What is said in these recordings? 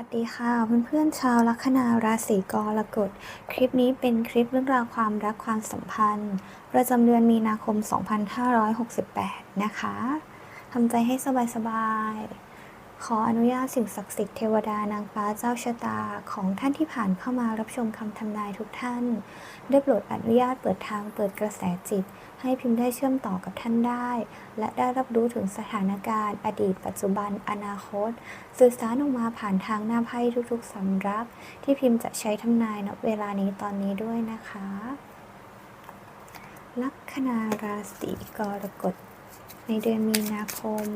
สวัสดีค่ะเพื่อนๆชาวลัคนาราศีกรกฎ คลิปนี้เป็นคลิปเรื่องราวความรักความสัมพันธ์ ประจำเดือนมีนาคม 2568 นะคะทำใจให้สบายๆ ขออนุญาตสิ่งศักดิ์สิทธิ์เทวดานางฟ้าเจ้าชะตาของท่านที่ผ่านเข้ามารับชมคำทำนายทุกท่าน ได้โปรดอนุญาตเปิดทางเปิดกระแสจิต ให้พิมพ์ได้เชื่อมต่อกับท่านได้ และได้รับรู้ถึงสถานการณ์ อดีต ปัจจุบัน อนาคต สื่อสารออกมาผ่านทางหน้าไพ่ทุกๆสำรับ ที่พิมพ์จะใช้ทำนายณเวลานี้ตอนนี้ด้วยนะคะ ลัคนาราศีกรกฎในเดือนมีนาคม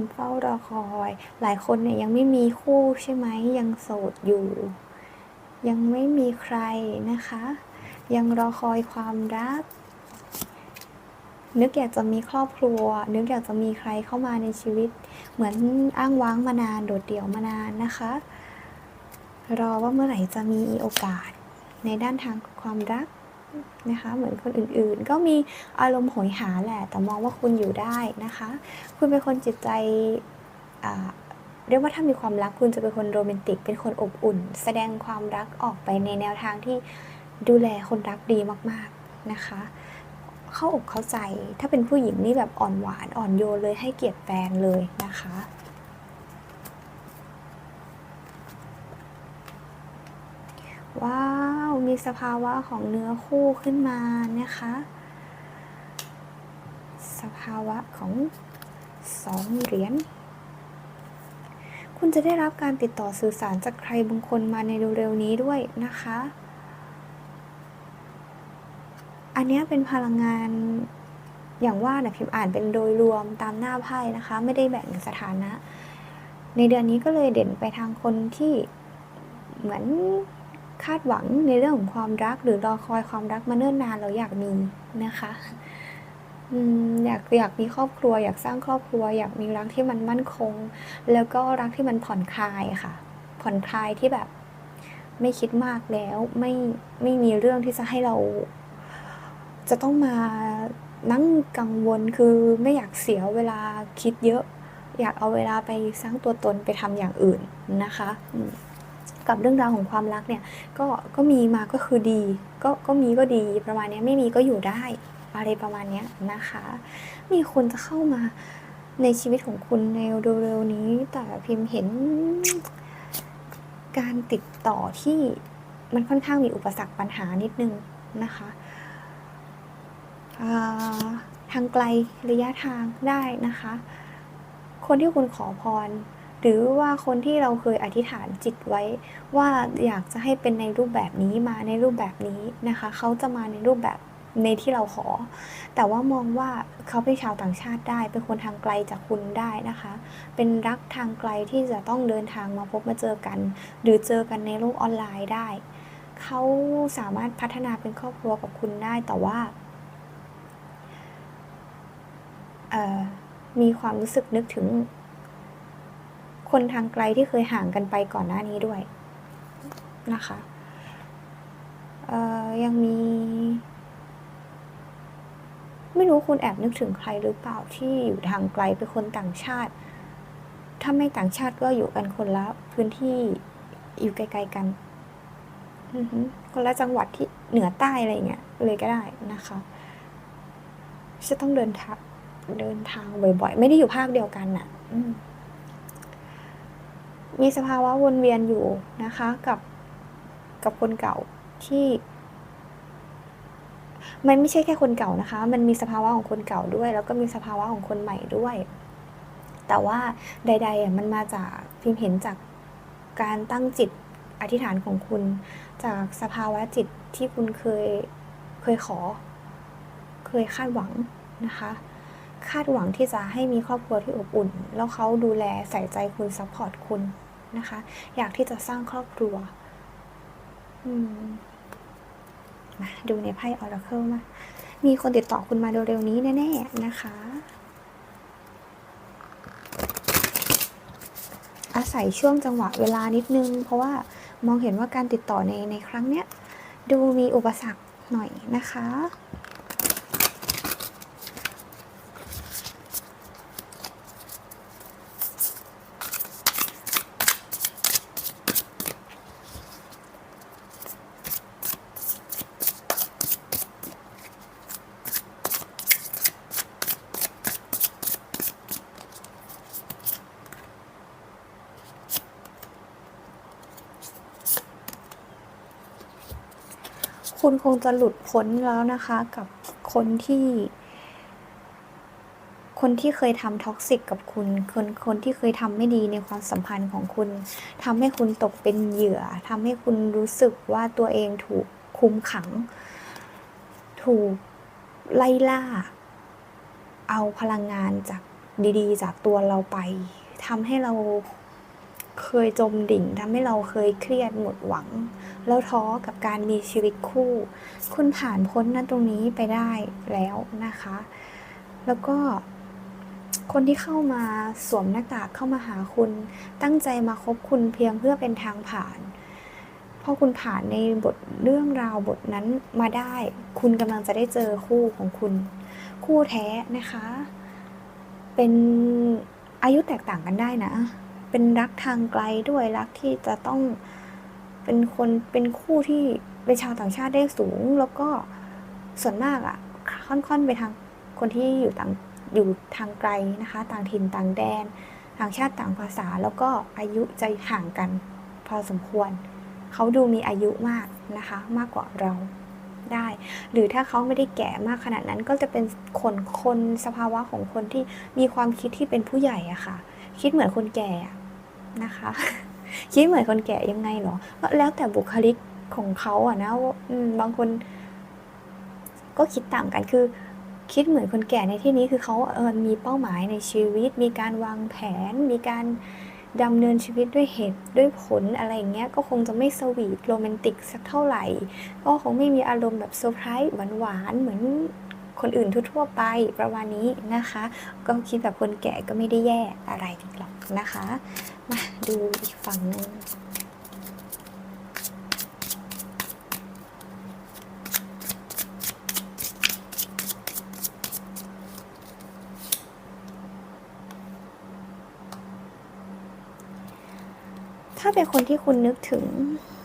คุณเฝ้ารอคอย หลายคนเนี่ยยังไม่มีคู่ใช่ไหมยังโสดอยู่ ยังไม่มีใครนะคะ ยังรอคอยความรัก นึกอยากจะมีครอบครัว นึกอยากจะมีใครเข้ามาในชีวิต เหมือนอ้างว้างมานานโดดเดี่ยวมานานนะคะ รอว่าเมื่อไหร่จะมีโอกาสในด้านทางความรัก นะคะเหมือนคนอื่นๆ ก็มีอารมณ์โหยหาแหละ แต่มองว่าคุณอยู่ได้นะคะ คุณเป็นคนจิตใจเรียกว่าถ้ามีความรักคุณจะเป็นคนโรแมนติก เป็นคนอบอุ่น แสดงความรักออกไปในแนวทางที่ดูแลคนรักดีมากๆนะคะ เข้าอกเข้าใจถ้าเป็นผู้หญิงนี่แบบอ่อนหวานอ่อนโยนเลยให้เกียรติแฟนเลยนะคะ ว้าว มีสภาวะของเนื้อคู่ขึ้นมานะคะ สภาวะของสองเหรียญคุณจะได้รับการติดต่อสื่อสารจากใครบางคนมาในเร็วๆนี้ด้วยนะคะ อันเนี้ยเป็นพลังงานอย่างว่านะพิมพ์อ่านเป็นโดยรวมตามหน้าไพ่นะคะ ไม่ได้แบ่งสถานะ ในเดือนนี้ก็เลยเด่นไปทางคนที่เหมือน คาดหวังในเรื่องของความรัก หรือรอคอยความรักมาเนิ่นนานแล้วอยากมีนะคะอยากอยากมีครอบครัว อยากสร้างครอบครัว อยากมีรักที่มันมั่นคง แล้วก็รักที่มันผ่อนคลายค่ะ ผ่อนคลายที่แบบไม่คิดมากแล้วไม่ไม่มีเรื่องที่จะให้เรา จะต้องมานั่งกังวลคือไม่อยากเสียเวลาคิดเยอะ อยากเอาเวลาไปสร้างตัวตนไปทำอย่างอื่นนะคะ กับเรื่องราวของความรักเนี่ยก็ก็มีมาก็คือดี ก็ก็มีก็ดีประมาณนี้ไม่มีก็อยู่ได้อะไรประมาณนี้นะคะ มีคนจะเข้ามาในชีวิตของคุณในเร็วๆนี้ แต่พิมพ์เห็นการติดต่อที่มันค่อนข้างมีอุปสรรคปัญหานิดนึงนะคะาทางไกลระยะทางได้นะคะ คนที่คุณขอพร หรือว่าคนที่เราเคยอธิษฐานจิตไว้ ว่าอยากจะให้เป็นในรูปแบบนี้มาในรูปแบบนี้นะคะ เขาจะมาในรูปแบบในที่เราขอ แต่ว่ามองว่าเขาเป็นชาวต่างชาติได้ เป็นคนทางไกลจากคุณได้นะคะ เป็นรักทางไกลที่จะต้องเดินทางมาพบมาเจอกัน หรือเจอกันในโลกออนไลน์ได้ เขาสามารถพัฒนาเป็นครอบครัวกับคุณได้แต่ว่ามีความรู้สึกนึกถึง คนทางไกลที่เคยห่างกันไปก่อนหน้านี้ด้วยนะคะยังมี ไม่รู้คุณแอบนึกถึงใครหรือเปล่าที่อยู่ทางไกลเป็นคนต่างชาติ ถ้าไม่ต่างชาติก็อยู่กันคนละพื้นที่อยู่ไกลๆกันคนละจังหวัดที่เหนือใต้อะไรเงี้ยเลยก็ได้นะคะ จะต้องเดินทางเดินทางบ่อยๆ ไม่ได้อยู่ภาคเดียวกันน่ะ มีสภาวะวนเวียนอยู่นะคะกับกับคนเก่าที่ มันไม่ใช่แค่คนเก่านะคะ มันมีสภาวะของคนเก่าด้วย แล้วก็มีสภาวะของคนใหม่ด้วย แต่ว่าใดๆอะมันมาจากพิมเห็นจากการตั้งจิตอธิษฐานของคุณ จากสภาวะจิตที่คุณเคยเคยขอ เคยคาดหวังนะคะ คาดหวังที่จะให้มีครอบครัวที่อบอุ่น แล้วเขาดูแลใส่ใจคุณซัพพอร์ตคุณนะคะ อยากที่จะสร้างครอบครัวมาดูในไพ่ออราเคิลมามีคนติดต่อคุณมาเร็วๆนี้แน่ๆนะคะอาศัยช่วงจังหวะเวลานิดนึง เพราะว่ามองเห็นว่าการติดต่อในในครั้งเนี้ย ดูมีอุปสรรคหน่อยนะคะ คงจะหลุดพ้นแล้วนะคะ กับคนที่ คนที่เคยทำท็อกซิกกับคุณ คนคนที่เคยทำไม่ดีในความสัมพันธ์ของคุณทำให้คุณตกเป็นเหยื่อทำให้คุณรู้สึกว่าตัวเองถูกคุมขัง ถูกไล่ล่า เอาพลังงานจากดีๆ จากตัวเราไปทำให้เรา เคยจมดิ่งทำให้เราเคยเครียดหมดหวัง แล้วท้อกับการมีชีวิตคู่ คุณผ่านพ้นนั้นตรงนี้ไปได้แล้วนะคะ แล้วก็คนที่เข้ามาสวมหน้ากากเข้ามาหาคุณ ตั้งใจมาคบคุณเพียงเพื่อเป็นทางผ่านพอคุณผ่านในบทเรื่องราวบทนั้นมาได้ คุณกำลังจะได้เจอคู่ของคุณ คู่แท้นะคะ เป็นอายุแตกต่างกันได้นะ เป็นรักทางไกลด้วยรักที่จะต้องเป็นคนเป็นคู่ที่เป็นชาวต่างชาติได้สูง แล้วก็ส่วนมากอะ่ะค่อนๆไปทางคนที่อยู่ต่างอยู่ทางไกลนะคะ ต่างถิ่นต่างแดน ต่างชาติต่างภาษา แล้วก็อายุจะห่างกันพอสมควร เขาดูมีอายุมากนะคะ มากกว่าเราได้ หรือถ้าเขาไม่ได้แก่มากขนาดนั้นก็จะเป็นคนคนสภาวะของคนที่มีความคิดที่เป็นผู้ใหญ่อะค่ะ คิดเหมือนคนแก่ นะคะ คิดเหมือนคนแก่ยังไงเหรอก็แล้วแต่บุคลิกของเขาอะนะบางคน ก็คิดต่างกันคือ คิดเหมือนคนแก่ในที่นี้คือเขาเออมีเป้าหมายในชีวิต มีการวางแผน มีการดำเนินชีวิตด้วยเหตุด้วยผลอะไรอย่างเงี้ยก็คงจะไม่สวีทโรแมนติกสักเท่าไหร่ ก็คงไม่มีอารมณ์แบบเซอร์ไพรส์หวานๆเหมือนคนอื่นทั่วๆไปประมาณนี้นะคะ ก็คิดแบบคนแก่ก็ไม่ได้แย่อะไรหรอกนะคะ มาดูอีกฝั่งหนึ่งถ้าเป็นคนที่คุณนึกถึง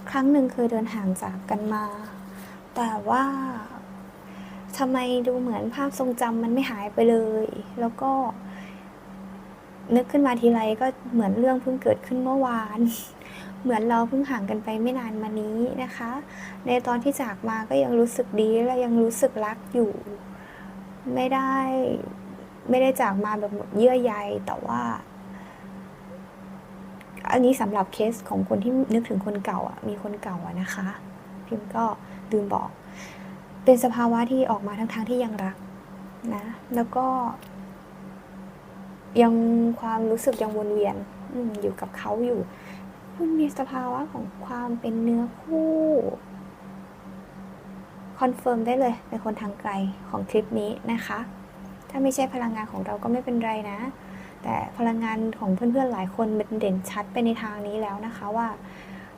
ครั้งหนึ่งเคยเดินห่างจากกันมา แต่ว่าทำไมดูเหมือนภาพทรงจำมันไม่หายไปเลย แล้วก็ นึกขึ้นมาทีไรก็เหมือนเรื่องเพิ่งเกิดขึ้นเมื่อวาน เหมือนเราเพิ่งห่างกันไปไม่นานมานี้นะคะ ในตอนที่จากมาก็ยังรู้สึกดีและยังรู้สึกรักอยู่ ไม่ได้ ไม่ได้จากมาแบบเยื่อใยแต่ว่า อันนี้สำหรับเคสของคนที่นึกถึงคนเก่าอะ มีคนเก่าอะนะคะ พิมพ์ก็ลืมบอก เป็นสภาวะที่ออกมาทั้งๆทที่ยังรักนะ แล้วก็ ยังความรู้สึกยังวนเวียนอยู่กับเขาอยู่ คุณมีสภาวะของความเป็นเนื้อคู่คอนเฟิร์มได้เลยเป็นคนทางไกลของคลิปนี้นะคะ ถ้าไม่ใช่พลังงานของเราก็ไม่เป็นไรนะ แต่พลังงานของเพื่อนๆหลายคนเป็นเด่นชัดไปในทางนี้แล้วนะคะว่า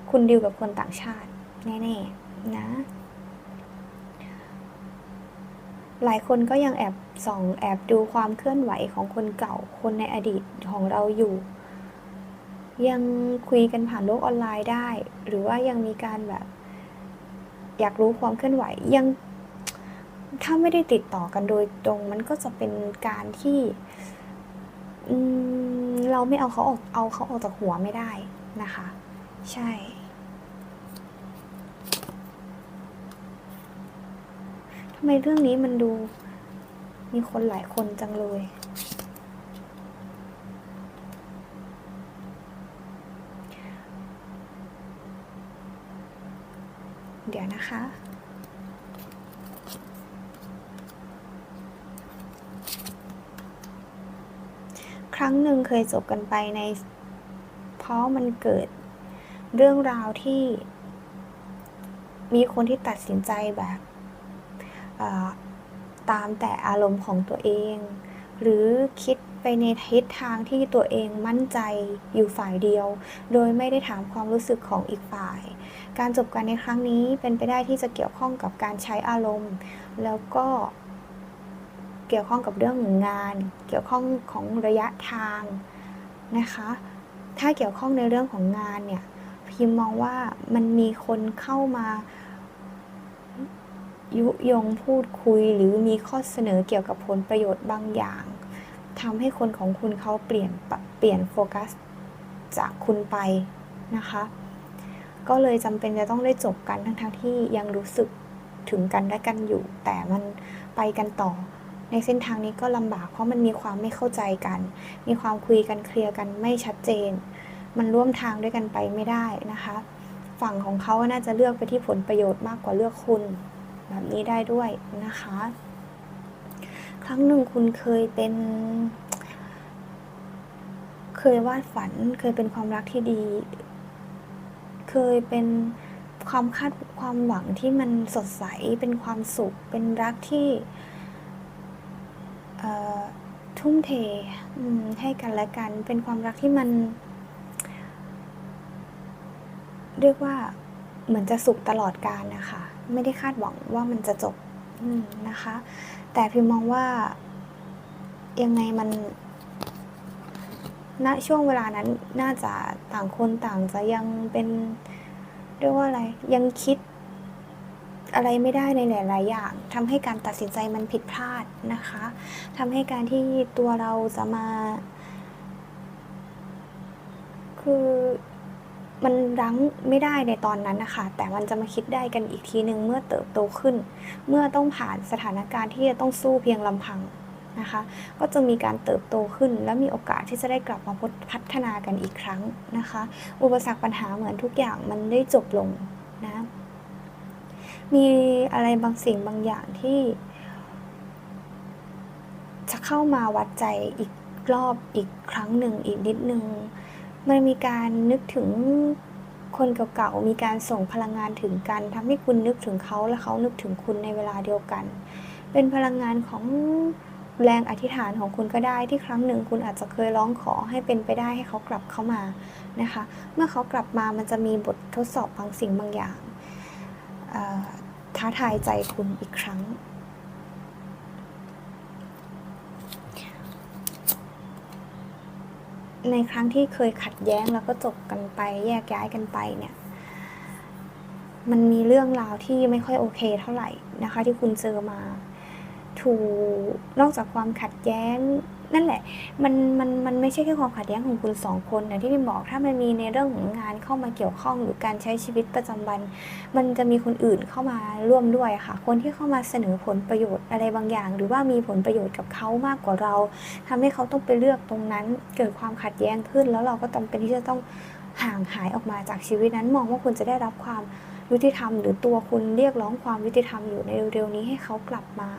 คุณดิวกับคนต่างชาติแน่ๆนะ หลายคนก็ยังแอบ ส่องแอบดูความเคลื่อนไหวของคนเก่า คนในอดีตของเราอยู่ ยังคุยกันผ่านโลกออนไลน์ได้ หรือว่ายังมีการแบบ อยากรู้ความเคลื่อนไหวยังถ้าไม่ได้ติดต่อกันโดยตรงมันก็จะเป็นการที่เราไม่เอาเขาออกเอาเขาออกจากหัวไม่ได้นะคะ ใช่ ทำไมเรื่องนี้มันดู มีคนหลายคนจังเลย เดี๋ยวนะคะ ครั้งหนึ่งเคยจบกันไปใน เพราะมันเกิดเรื่องราวที่มีคนที่ตัดสินใจแบบ ตามแต่อารมณ์ของตัวเอง หรือคิดไปในทิศทางที่ตัวเองมั่นใจอยู่ฝ่ายเดียว โดยไม่ได้ถามความรู้สึกของอีกฝ่าย การจบกันในครั้งนี้เป็นไปได้ที่จะเกี่ยวข้องกับการใช้อารมณ์ แล้วก็เกี่ยวข้องกับเรื่องงาน เกี่ยวข้องของระยะทางนะคะ ถ้าเกี่ยวข้องในเรื่องของงานเนี่ยพิมมองว่ามันมีคนเข้ามา ยุยงพูดคุยหรือมีข้อเสนอเกี่ยวกับผลประโยชน์บางอย่างทำให้คนของคุณเขาเปลี่ยนเปลี่ยนโฟกัสจากคุณไปนะคะ ก็เลยจำเป็นจะต้องได้จบกันทั้งๆทที่ยังรู้สึกถึงกันและกันอยู่ แต่มันไปกันต่อ ในเส้นทางนี้ก็ลำบากเพราะมันมีความไม่เข้าใจกัน มีความคุยกันเคลียร์กันไม่ชัดเจน มันร่วมทางด้วยกันไปไม่ได้นะคะ ฝั่งของเขาน่าจะเลือกไปที่ผลประโยชน์มากกว่าเลือกคุณ แบบนี้ได้ด้วยนะคะ ครั้งหนึ่งคุณเคยเป็น เคยวาดฝัน เคยเป็นความรักที่ดี เคยเป็นความคาดความหวังที่มันสดใส เป็นความสุข เป็นรักที่ทุ่มเทให้กันและกัน เป็นความรักที่มัน เรียกว่า เหมือนจะสุขตลอดกาลนะคะ ไม่ได้คาดหวังว่ามันจะจบนะคะ แต่พิมมองว่ายังไงมันณช่วงเวลานั้นน่าจะต่างคนต่างจะยังเป็นเรียกว่าอะไรยังคิดอะไรไม่ได้ในหลาย ๆ อย่างทำให้การตัดสินใจมันผิดพลาดนะคะทำให้การที่ตัวเราจะมา คือ มันรั้งไม่ได้ในตอนนั้นนะคะ แต่มันจะมาคิดได้กันอีกทีหนึ่งเมื่อเติบโตขึ้น เมื่อต้องผ่านสถานการณ์ที่จะต้องสู้เพียงลำพังนะคะ ก็จะมีการเติบโตขึ้น และมีโอกาสที่จะได้กลับมาพัฒนากันอีกครั้งนะคะ อุปสรรคปัญหาเหมือนทุกอย่างมันได้จบลงนะ มีอะไรบางสิ่งบางอย่างที่ จะเข้ามาวัดใจอีกรอบอีกครั้งหนึ่งอีกนิดนึง มันมีการนึกถึงคนเก่าๆ มีการส่งพลังงานถึงกันทำให้คุณนึกถึงเขาและเขานึกถึงคุณในเวลาเดียวกัน เป็นพลังงานของแรงอธิษฐานของคุณก็ได้ที่ครั้งหนึ่งคุณอาจจะเคยร้องขอให้เป็นไปได้ให้เขากลับเข้ามานะคะ เมื่อเขากลับมามันจะมีบททดสอบบางสิ่งบางอย่างท้าทายใจคุณอีกครั้ง ในครั้งที่เคยขัดแย้งแล้วก็จบกันไป แยกย้ายกันไปเนี่ย มันมีเรื่องราวที่ไม่ค่อยโอเคเท่าไหร่นะคะ ที่คุณเจอมา ถูกนอกจากความขัดแย้ง นั่นแหละมันมันมันไม่ใช่แค่ความขัดแย้งของคุณสองคนนะที่พิมบอกถ้ามันมีในเรื่องของงานเข้ามาเกี่ยวข้องหรือการใช้ชีวิตประจำวัน มันจะมีคนอื่นเข้ามาร่วมด้วยค่ะ คนที่เข้ามาเสนอผลประโยชน์อะไรบางอย่าง หรือว่ามีผลประโยชน์กับเขามากกว่าเราทำให้เขาต้องไปเลือกตรงนั้น เกิดความขัดแย้งขึ้น แล้วเราก็จำเป็นที่จะต้องห่างหายออกมาจากชีวิตนั้นมองว่าคุณจะได้รับความยุติธรรม หรือตัวคุณเรียกร้องความยุติธรรมอยู่ในเร็วๆนี้ให้เขากลับมา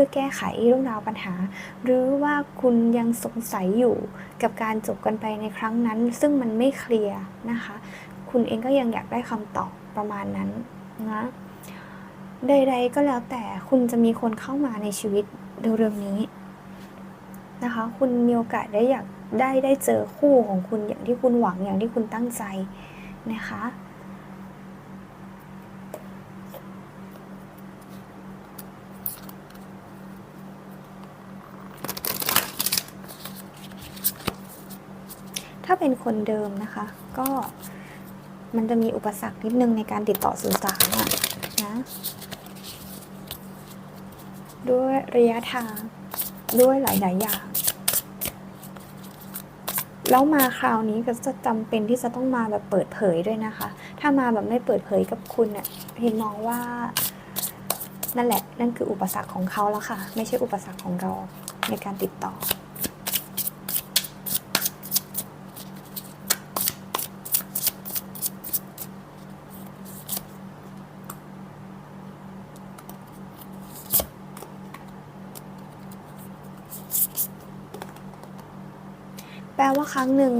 พื่อแก้ไขเรื่องราวปัญหา หรือว่าคุณยังสงสัยอยู่กับการจบกันไปในครั้งนั้น ซึ่งมันไม่เคลียร์นะคะ คุณเองก็ยังอยากได้คำตอบประมาณนั้นนะใดๆก็แล้วแต่คุณจะมีคนเข้ามาในชีวิตเร็วๆนี้นะคะ คุณมีโอกาสได้อยากได้ได้เจอคู่ของคุณอย่างที่คุณหวังอย่างที่คุณตั้งใจนะคะ เป็นคนเดิมนะคะ ก็มันจะมีอุปสรรคนิดนึงในการติดต่อสื่อสารอะนะด้วยระยะทางด้วยหลาย ๆ อย่าง แล้วมาคราวนี้ก็จะจำเป็นที่จะต้องมาแบบเปิดเผยด้วยนะคะ ถ้ามาแบบไม่เปิดเผยกับคุณเนี่ยเห็นมองว่า นั่นแหละ นั่นคืออุปสรรคของเขาแล้วค่ะ ไม่ใช่อุปสรรคของเราในการติดต่อ แปลว่าครั้งหนึ่ง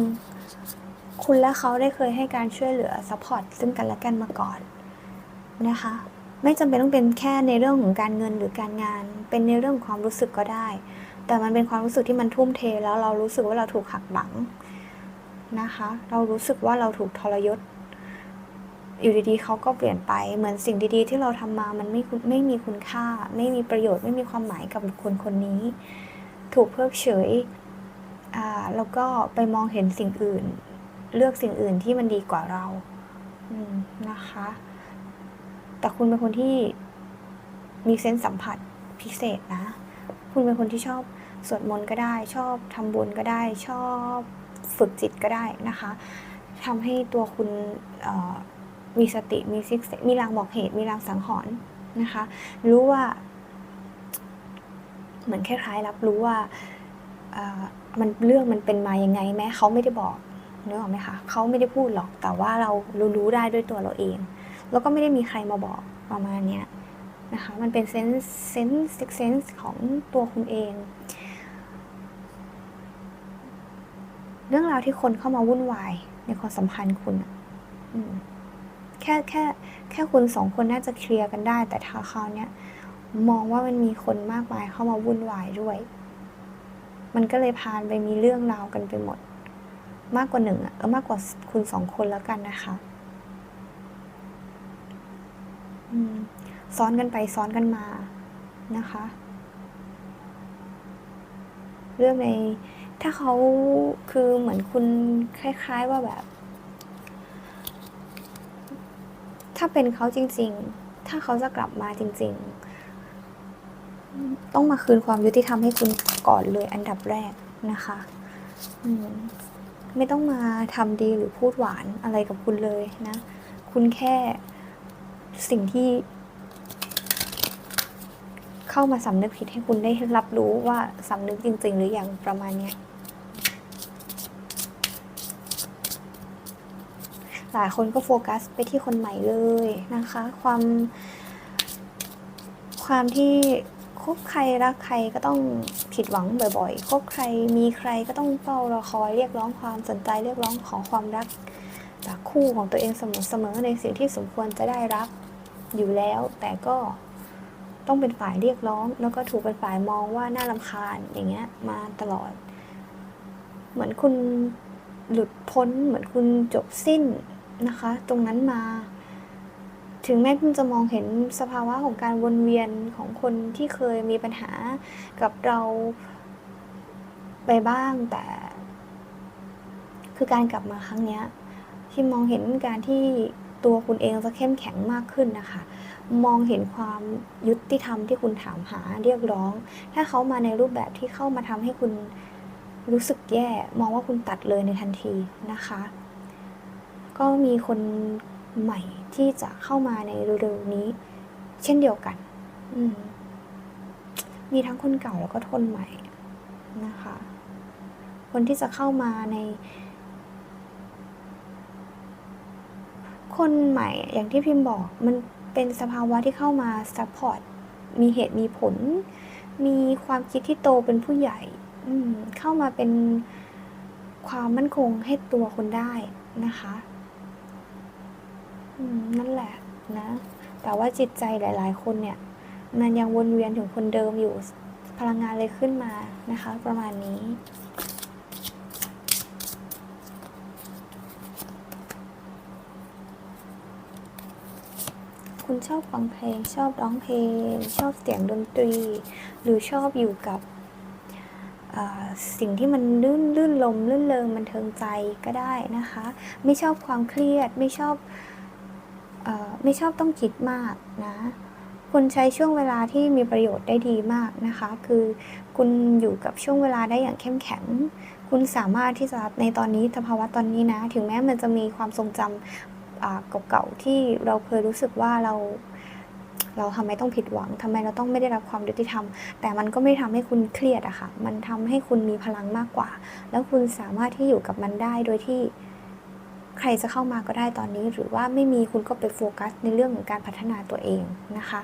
คุณและเขาได้เคยให้การช่วยเหลือซัพพอร์ตซึ่งกันและกันมาก่อนนะคะ ไม่จำเป็นต้องเป็นแค่ในเรื่องของการเงินหรือการงาน เป็นในเรื่องความรู้สึกก็ได้ แต่มันเป็นความรู้สึกที่มันทุ่มเทแล้วเรารู้สึกว่าเราถูกหักหลังนะคะ เรารู้สึกว่าเราถูกทรยศ อยู่ดีๆเขาก็เปลี่ยนไป เหมือนสิ่งดีๆ ที่เราทำมา มันไม่ไม่มีคุณค่า ไม่มีประโยชน์ ไม่มีความหมายกับบุคคลคนนี้ ถูกเพิกเฉย แล้วก็ไปมองเห็นสิ่งอื่น เลือกสิ่งอื่นที่มันดีกว่าเราอืมนะคะ แต่คุณเป็นคนที่มีเซนส์สัมผัสพิเศษนะ คุณเป็นคนที่ชอบสวดมนต์ก็ได้ ชอบทำบุญก็ได้ ชอบฝึกจิตก็ได้นะคะทำให้ตัวคุณมีสติมีซิกเซมีรางบอกเหตุ มีรางสังหรณ์นะคะ รู้ว่า เหมือนคล้ายๆรับรู้ว่า มันเรื่องมันเป็นมายังไงแม้เขาไม่ได้บอกนึกออกไหมคะเขาไม่ได้พูดหรอกแต่ว่าเรารู้รู้ได้ด้วยตัวเราเอง แล้วก็ไม่ได้มีใครมาบอกประมาณเนี้ยนะคะมันเป็นเซนส์เซนส์เซนส์ของตัวคุณเอง เรื่องราวที่คนเข้ามาวุ่นวายในความสัมพันธ์คุณแค่แค่แค่คุณสองคนน่าจะเคลียร์กันได้ แต่ทาคราวเนี้ยมองว่ามันมีคนมากมายเข้ามาวุ่นวายด้วย มันก็เลยพานไปมีเรื่องราวกันไปหมด มากกว่าหนึ่งอะเออมากกว่าคุณสองคนแล้วกันนะคะอืซ้อนกันไปซ้อนกันมานะคะ เรื่องในถ้าเขาคือเหมือนคุณคล้าย ๆว่าแบบ ถ้าเป็นเขาจริง ๆ ถ้าเขาจะกลับมาจริง ๆ ต้องมาคืนความยุติธรรมให้คุณก่อนเลยอันดับแรกนะคะมไม่ต้องมาทำดีหรือพูดหวานอะไรกับคุณเลยนะ คุณแค่สิ่งที่เข้ามาสำนึกผิดให้คุณได้รับรู้ว่าสำนึกจริง ๆ หรืออย่างประมาณนี้หลายคนก็โฟกัสไปที่คนใหม่เลยนะคะ ความ ความที่ คบใครรักใครก็ต้องผิดหวังบ่อยๆ คบใครมีใครก็ต้องเฝ้ารอคอยเรียกร้องความสนใจเรียกร้องของความรัก จากคู่ของตัวเองเสมอๆในสิ่งที่สมควรจะได้รับอยู่แล้ว แต่ก็ต้องเป็นฝ่ายเรียกร้อง แล้วก็ถูกเป็นฝ่ายมองว่าน่ารำคาญอย่างเงี้ยมาตลอด เหมือนคุณหลุดพ้นเหมือนคุณจบสิ้นนะคะ ตรงนั้นมา ถึงแม้คุณจะมองเห็นสภาวะของการวนเวียนของคนที่เคยมีปัญหากับเราไปบ้างแต่ คือการกลับมาครั้งนี้ที่มองเห็นการที่ตัวคุณเองจะเข้มแข็งมากขึ้นนะคะ มองเห็นความยุติธรรมที่คุณถามหาเรียกร้อง ถ้าเขามาในรูปแบบที่เข้ามาทำให้คุณรู้สึกแย่ มองว่าคุณตัดเลยในทันทีนะคะ ก็มีคน ใหม่ที่จะเข้ามาในเร็วๆนี้ เช่นเดียวกัน อืมมีทั้งคนเก่าแล้วก็คนใหม่นะคะ คนที่จะเข้ามาใน คนใหม่อย่างที่พิมพ์บอกมันเป็นสภาวะที่เข้ามาซัพพอร์ตมีเหตุมีผล มีความคิดที่โตเป็นผู้ใหญ่เข้ามาเป็นความมั่นคงให้ตัวคนได้นะคะ นั่นแหละนะ แต่ว่าจิตใจหลาย ๆ คนเนี่ย มันยังวนเวียนถึงคนเดิมอยู่ พลังงานเลยขึ้นมานะคะ ประมาณนี้คุณชอบฟังเพลงชอบร้องเพลง ชอบเสียงดนตรี หรือชอบอยู่กับสิ่งที่มันลื่นลื่นลมลื่นเลงมันเทิงใจก็ได้นะคะ ไม่ชอบความเครียดไม่ชอบ ไม่ชอบต้องคิดมากนะ คุณใช้ช่วงเวลาที่มีประโยชน์ได้ดีมากนะคะ คือคุณอยู่กับช่วงเวลาได้อย่างเข้มแข็ง คุณสามารถที่จะในตอนนี้สภาวะตอนนี้นะ ถึงแม้มันจะมีความทรงจำเก่าๆที่เราเคยรู้สึกว่าเราเราทำไมต้องผิดหวังทำไมเราต้องไม่ได้รับความยุติธรรม แต่มันก็ไม่ทำให้คุณเครียดอะค่ะ มันทำให้คุณมีพลังมากกว่า แล้วคุณสามารถที่อยู่กับมันได้โดยที่ ใครจะเข้ามาก็ได้ตอนนี้ หรือว่าไม่มีคุณก็ไปโฟกัสในเรื่องของการพัฒนาตัวเองนะคะ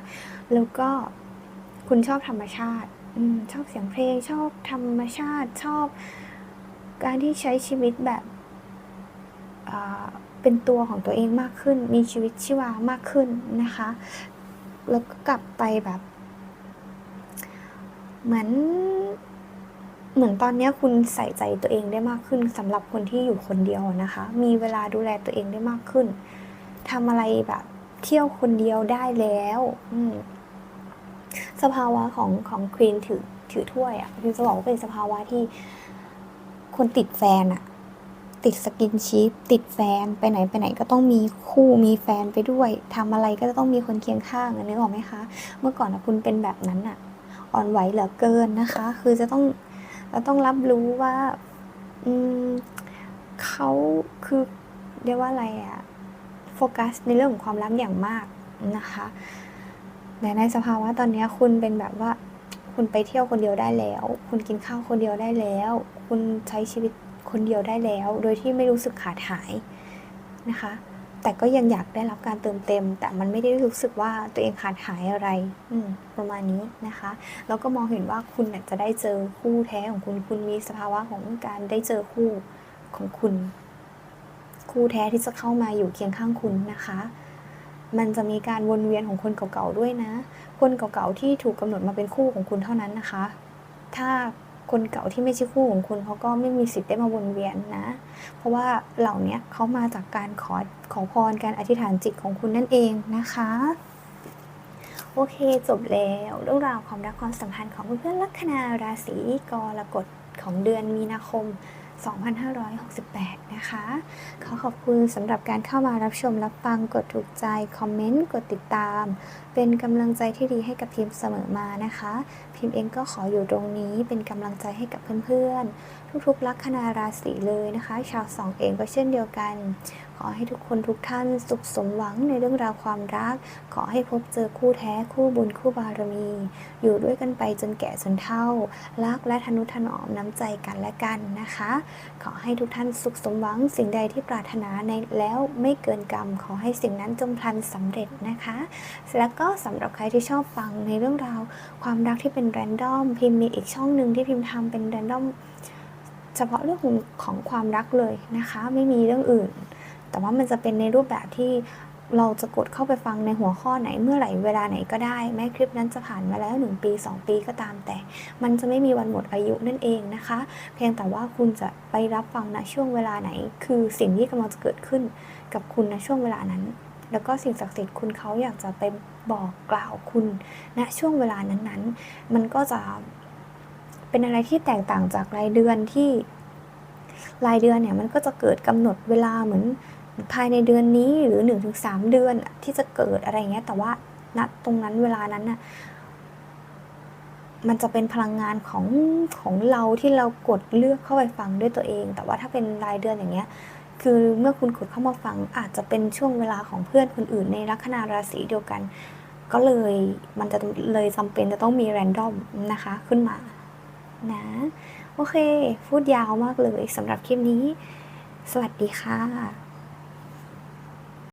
แล้วก็คุณชอบธรรมชาติอชอบเสียงเพลง ชอบธรรมชาติชอบการที่ใช้ชีวิตแบบเป็นตัวของตัวเองมากขึ้น มีชีวิตชีวามากขึ้นนะคะ แล้วก็กลับไปแบบ เหมือน เหมือนตอนนี้คุณใส่ใจตัวเองได้มากขึ้นสำหรับคนที่อยู่คนเดียวนะคะ มีเวลาดูแลตัวเองได้มากขึ้นทำอะไรแบบ เที่ยวคนเดียวได้แล้วสภาวะของของควีนถือถือถ้วยอะคือจะบอกว่าเป็นสภาวะที่คนติดแฟนอะติดสกินชิปติดแฟนไปไหนไปไหนก็ต้องมีคู่มีแฟนไปด้วยทำอะไรก็จะต้องมีคนเคียงข้างนึกออกไหมคะ เมื่อก่อนอะคุณเป็นแบบนั้นอะ อ่อนไหวเหลือเกินนะคะ คือจะต้อง เราต้องรับรู้ว่าอืมเขาคือเรียกว่าอะไรอะโฟกัสในเรื่องของความรักอย่างมากนะคะแต่ในสภาวะตอนนี้คุณเป็นแบบว่า คุณไปเที่ยวคนเดียวได้แล้ว คุณกินข้าวคนเดียวได้แล้ว คุณใช้ชีวิตคนเดียวได้แล้ว โดยที่ไม่รู้สึกขาดหายนะคะ แต่ก็ยังอยากได้รับการเติมเต็ม แต่มันไม่ได้รู้สึกว่าตัวเองขาดหายอะไรประมาณนี้นะคะ แล้วก็มองเห็นว่าคุณจะได้เจอคู่แท้ของคุณ คุณมีสภาวะของการได้เจอคู่ของคุณ คู่แท้ที่จะเข้ามาอยู่เคียงข้างคุณนะคะ มันจะมีการวนเวียนของคนเก่าๆด้วยนะ คนเก่าๆที่ถูกกำหนดมาเป็นคู่ของคุณเท่านั้นนะคะ ถ้า คนเก่าที่ไม่ใช่คู่ของคุณเขาก็ไม่มีสิทธิ์ได้มาวนเวียนนะ เพราะว่าเหล่านี้เขามาจากการขอขอพรการอธิษฐานจิตของคุณนั่นเองนะคะ โอเคจบแล้วเรื่องราวความรักความสัมพันธ์ของเพื่อนๆลัคนาราศีกรกฎของเดือนมีนาคม 2568 นะคะ ขอขอบคุณสำหรับการเข้ามารับชมรับฟังกดถูกใจ คอมเมนต์ กดติดตาม เป็นกำลังใจที่ดีให้กับพิมพ์เสมอมานะคะ พิมพ์เองก็ขออยู่ตรงนี้เป็นกำลังใจให้กับเพื่อนๆ ทุกๆลัคนาราศีเลยนะคะ ชาวสองเองก็เช่นเดียวกัน ขอให้ทุกคนทุกท่านสุขสมหวังในเรื่องราวความรัก ขอให้พบเจอคู่แท้คู่บุญคู่บารมี อยู่ด้วยกันไปจนแก่จนเฒ่า รักและทนุถนอมน้ำใจกันและกันนะคะ ขอให้ทุกท่านสุขสมหวังสิ่งใดที่ปรารถนาในแล้วไม่เกินกรรม ขอให้สิ่งนั้นจงพลันสำเร็จนะคะ แล้วก็สำหรับใครที่ชอบฟังในเรื่องราวความรักที่เป็นแรนดอมพิมพ์มีอีกช่องหนึ่งที่พิมพ์ทำเป็นแรนดอมเฉพาะเรื่องของของความรักเลยนะคะ ไม่มีเรื่องอื่น แต่ว่ามันจะเป็นในรูปแบบที่เราจะกดเข้าไปฟังในหัวข้อไหนเมื่อไหร่เวลาไหนก็ได้ แม้คลิปนั้นจะผ่านมาแล้ว 1 ปี 2 ปีก็ตามแต่ มันจะไม่มีวันหมดอายุนั่นเองนะคะ เพียงแต่ว่าคุณจะไปรับฟังณช่วงเวลาไหน คือสิ่งที่กำลังจะเกิดขึ้นกับคุณณช่วงเวลานั้น แล้วก็สิ่งศักดิ์สิทธิ์คุณเขาอยากจะไปบอกกล่าวคุณณช่วงเวลานั้นๆ มันก็จะเป็นอะไรที่แตกต่างจากรายเดือนที่รายเดือนเนี่ยมันก็จะเกิดกำหนดเวลาเหมือน ภายในเดือนนี้หรือ 1-3 เดือนที่จะเกิดอะไรเงี้ย แต่ว่าณตรงนั้นเวลานั้นน่ะมันจะเป็นพลังงานของของเราที่เรากดเลือกเข้าไปฟังด้วยตัวเอง แต่ว่าถ้าเป็นรายเดือนอย่างเงี้ย คือเมื่อคุณกดเข้ามาฟังอาจจะเป็นช่วงเวลาของเพื่อนคนอื่นในลัคนาราศีเดียวกัน ก็เลยมันจะเลยจำเป็นจะต้องมีแรนดอมนะคะ ขึ้นมานะ โอเค พูดยาวมากเลยสำหรับคลิปนี้ สวัสดีค่ะ